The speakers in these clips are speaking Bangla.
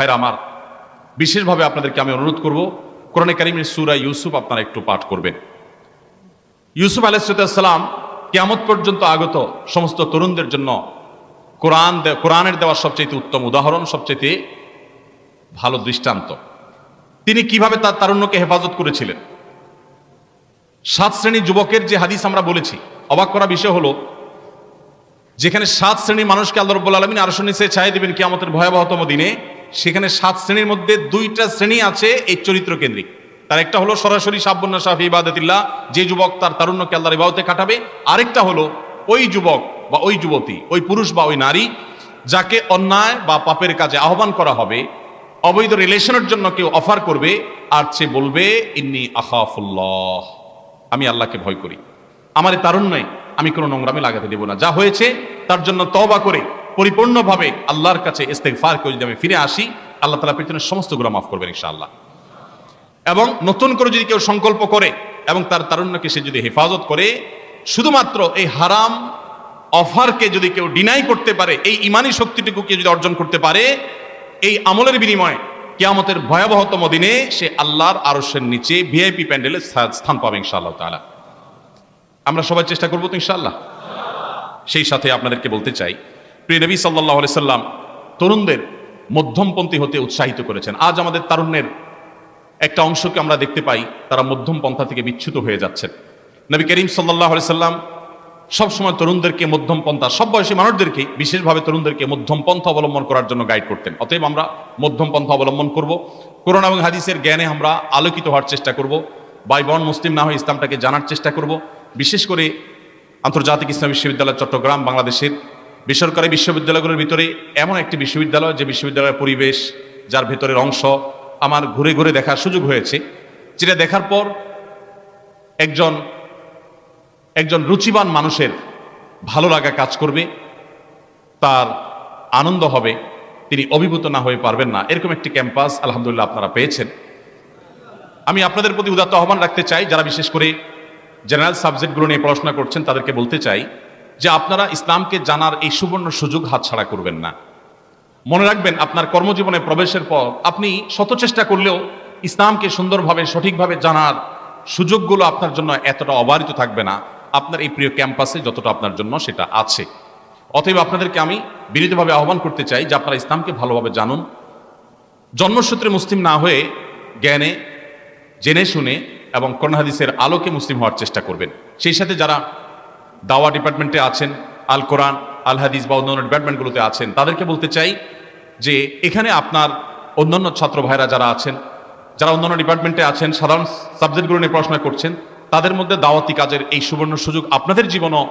ভাইরা আমার, বিশেষভাবে আপনাদেরকে আমি অনুরোধ করব, কোরআনে কারিমের সুরা ইউসুফ আপনারা একটু পাঠ করবেন। ইউসুফ আলাইসালাম কেয়ামত পর্যন্ত আগত সমস্ত তরুণদের জন্য কোরআন কোরআনের দেওয়া সবচেয়ে উত্তম উদাহরণ সবচেয়ে ভালো দৃষ্টান্ত। তিনি কীভাবে তার তারুণ্যকে হেফাজত করেছিলেন? সাত শ্রেণি যুবকের যে হাদিস আমরা বলেছি, অবাক করা বিষয় হলো, যেখানে সাত শ্রেণির মানুষকে আল্লাহ রব্বুল আলমিন আরও নিচে চাই দিবেন কি আমাদের ভয়াবহতম দিনে সেখানে সাত শ্রেণির মধ্যে দুইটা শ্রেণি আছে এই চরিত্র কেন্দ্রিক। তার একটা হলো সরাসরি সাব্বন্না শাফি ইবাদতিল্লাহ, যে যুবক তার তারুণ্যকে আল্লাহর ইবাদতে কাটাবে আরেকটা হলো ওই যুবক বা ওই যুবতী, ওই পুরুষ বা ওই নারী, যাকে অন্যায় বা পাপের কাজে আহ্বান করা হবে, অবৈধ রিলেশনের জন্য কেউ অফার করবে, আর সে বলবে, ইন্নি আখাফুল্লাহ। আমি আল্লাহকে ভয় করি। আমার তারুণ্যে আমি কোনো নোংরামি লাগাতে দেব না। যা হয়েছে, তার জন্য তবা করে পরিপূর্ণভাবে আল্লাহর কাছে ইস্তেগফার করে যদি আমি ফিরে আসি, আল্লাহ তালা পেছনের সমস্তগুলো মাফ করবেন ইনশাআল্লাহ। এবং নতুন করে যদি কেউ সংকল্প করে এবং তার তারুণ্যকে সে যদি হেফাজত করে, শুধুমাত্র এই হারাম অফারকে যদি কেউ ডিনাই করতে পারে, এই ইমানি শক্তিটুকু শক্তিটুকুকে যদি অর্জন করতে পারে, এই আমলের বিনিময়ে কেয়ামতের ভয়াবহতম দিনে সে আল্লাহর আরশের নিচে ভিআইপি প্যান্ডেলে স্থান- পাবে ইনশাআল্লাহ তাআলা। আমরা সবাই চেষ্টা করব তো ইনশাআল্লাহ? সেই সাথে আপনাদেরকে বলতে চাই প্রিয় নবী সাল্লাহ সাল্লাম তরুণদের মধ্যমপন্থী হতে উৎসাহিত করেছেন। আজ আমাদের তারুণ্যের একটা অংশকে আমরা দেখতে পাই, তারা মধ্যম পন্থা থেকে বিচ্যুত হয়ে যাচ্ছেন। নবী করিম সাল্লাহ সাল্লাম সবসময় তরুণদেরকে মধ্যম পন্থা সব বয়সী মানুষদেরকে, বিশেষভাবে তরুণদেরকে মধ্যম পন্থা অবলম্বন করার জন্য গাইড করতেন। অতএব আমরা মধ্যম পন্থা অবলম্বন করব। করোনা এবং হাদিসের জ্ঞানে আমরা আলোকিত হওয়ার চেষ্টা করব। বাই বন মুসলিম, না হয়ে ইসলামটাকে জানার চেষ্টা করব। বিশেষ করে আন্তর্জাতিক ইসলাম বিশ্ববিদ্যালয় চট্টগ্রাম, বাংলাদেশের বেসরকারি বিশ্ববিদ্যালয়গুলোর ভিতরে এমন একটি বিশ্ববিদ্যালয় যে বিশ্ববিদ্যালয়ের পরিবেশ, যার ভেতরের অংশ আমার ঘুরে ঘুরে দেখার সুযোগ হয়েছে, যেটা দেখার পর একজন একজন রুচিবান মানুষের ভালো লাগা কাজ করবে, তার আনন্দ হবে, তিনি অভিভূত না হয়ে পারবেন না। এরকম একটি ক্যাম্পাস আলহামদুলিল্লাহ আপনারা পেয়েছেন। আমি আপনাদের প্রতি উদাত্ত আহ্বান রাখতে চাই, যারা বিশেষ করে জেনারেল সাবজেক্টগুলো নিয়ে পড়াশোনা করছেন, তাদেরকে বলতে চাই যে আপনারা ইসলামকে জানার এই সুবর্ণ সুযোগ হাতছাড়া করবেন না। মনে রাখবেন, আপনার কর্মজীবনে প্রবেশের পর আপনি শত চেষ্টা করলেও ইসলামকে সুন্দরভাবে, সঠিকভাবে জানার সুযোগগুলো আপনার জন্য এতটা অবারিত থাকবে না। আপনার এই প্রিয় ক্যাম্পাসে যতটা আপনার জন্য সেটা আছে। অতএব আপনাদেরকে আমি বিনীতভাবে আহ্বান করতে চাই যে আপনারা ইসলামকে ভালোভাবে জানুন। জন্মসূত্রে মুসলিম না হয়ে জ্ঞানে, জেনে শুনে এবং হাদিসের আলোকে মুসলিম হওয়ার চেষ্টা করবেন। সেই সাথে যারা দাওয়া ডিপার্টমেন্টে আছেন, আল কোরআন, আল হাদিস বা অন্যান্য ডিপার্টমেন্টগুলোতে আছেন, তাদেরকে বলতে চাই যে এখানে আপনার অন্যান্য ছাত্র ভাইরা যারা আছেন, যারা অন্যান্য ডিপার্টমেন্টে আছেন, সাধারণ সাবজেক্টগুলো নিয়ে পড়াশোনা করছেন, তাদের মধ্যে দাওয়াতি কাজের এই সুবর্ণ সুযোগ আপনাদের জীবনও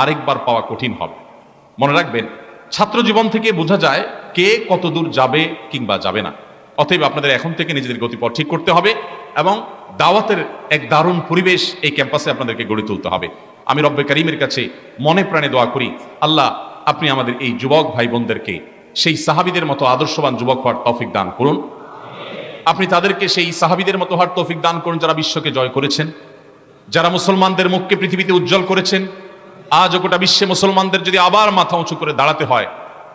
আরেকবার পাওয়া কঠিন হবে। মনে রাখবেন, ছাত্র জীবন থেকে বোঝা যায় কে কত দূর যাবে কিংবা যাবে না। অতএব আপনাদের এখন থেকে নিজেদের গতিপথ ঠিক করতে হবে এবং দাওয়াতের এক দারুণ পরিবেশ এই ক্যাম্পাসে আপনাদেরকে গড়ে তুলতে হবে। আমি রব্বে করিমের কাছে মনে প্রাণে দোয়া করি, আল্লাহ আপনি আমাদের এই যুবক ভাই বোনদেরকে সেই সাহাবিদের মতো আদর্শবান যুবক হওয়ার তৌফিক দান করুন। আপনি তাদেরকে সেই সাহাবিদের মতো হওয়ার তৌফিক দান করুন যারা বিশ্বকে জয় করেছেন, যারা মুসলমানদের মুখকে পৃথিবীতে উজ্জ্বল করেছেন। আজ গোটা বিশ্বে মুসলমানদের যদি আবার মাথা উঁচু করে দাঁড়াতে হয়,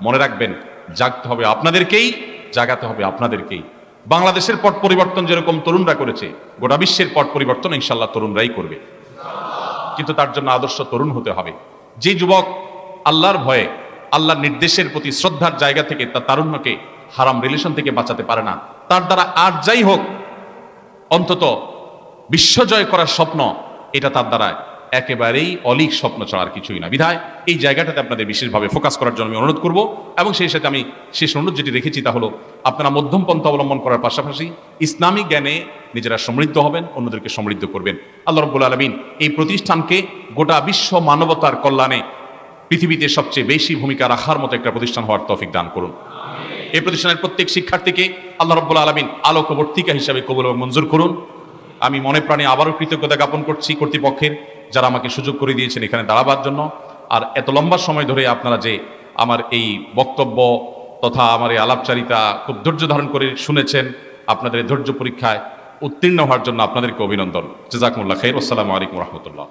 মনে রাখবেন, জাগতে হবে আপনাদেরকেই, জাগাতে হবে আপনাদেরকেই। বাংলাদেশের পট পরিবর্তন যেরকম তরুণরা করেছে, গোটা বিশ্বের পট পরিবর্তন ইনশাল্লাহ তরুণরাই করবে। কিন্তু তার জন্য আদর্শ তরুণ হতে হবে। যে যুবক আল্লাহর ভয়ে, আল্লাহর নির্দেশের প্রতি শ্রদ্ধার জায়গা থেকে তার তারুণ্যকে হারাম রিলেশন থেকে বাঁচাতে পারে না। তার দ্বারা আর যাই হোক, অন্তত বিশ্বজয় করার স্বপ্ন এটা তার দ্বারা একেবারেই অলিক স্বপ্ন ছাড়া আর কিছুই না। বিধায় এই জায়গাটাতে আপনাদের বিশেষভাবে ফোকাস করার জন্য আমি অনুরোধ করব এবং সেই সাথে আমি শেষ অনুরোধ যেটি রেখেছি তা হলো, আপনারা মধ্যম পন্থা অবলম্বন করার পাশাপাশি ইসলামিক জ্ঞানে নিজেরা সমৃদ্ধ হবেন, অন্যদেরকে সমৃদ্ধ করবেন। আল্লাহ রব্বুল আলমিন এই প্রতিষ্ঠানকে গোটা বিশ্ব মানবতার কল্যাণে পৃথিবীতে সবচেয়ে বেশি ভূমিকা রাখার মতো একটা প্রতিষ্ঠান হওয়ার তৌফিক দান করুন। এই প্রতিষ্ঠানের প্রত্যেক শিক্ষার্থীকে আল্লাহ রব্বুল আলমিন আলোকবর্তিকা হিসাবে কবুল এবং মঞ্জুর করুন। আমি মনে প্রাণে আবারও কৃতজ্ঞতা জ্ঞাপন করছি কর্তৃপক্ষের, যারা আমাকে সুযোগ করে দিয়েছেন এখানে দাঁড়াবার জন্য। আর এত লম্বা সময় ধরে আপনারা যে আমার এই বক্তব্য তথা আমার এই আলাপচারিতা খুব ধৈর্য ধারণ করে শুনেছেন, আপনাদের ধৈর্য পরীক্ষায় উত্তীর্ণ হওয়ার জন্য আপনাদেরকে অভিনন্দন। জেজাকমুল্লাহ খাই আসসালামু আলাইকুম রহমতুল্লাহ।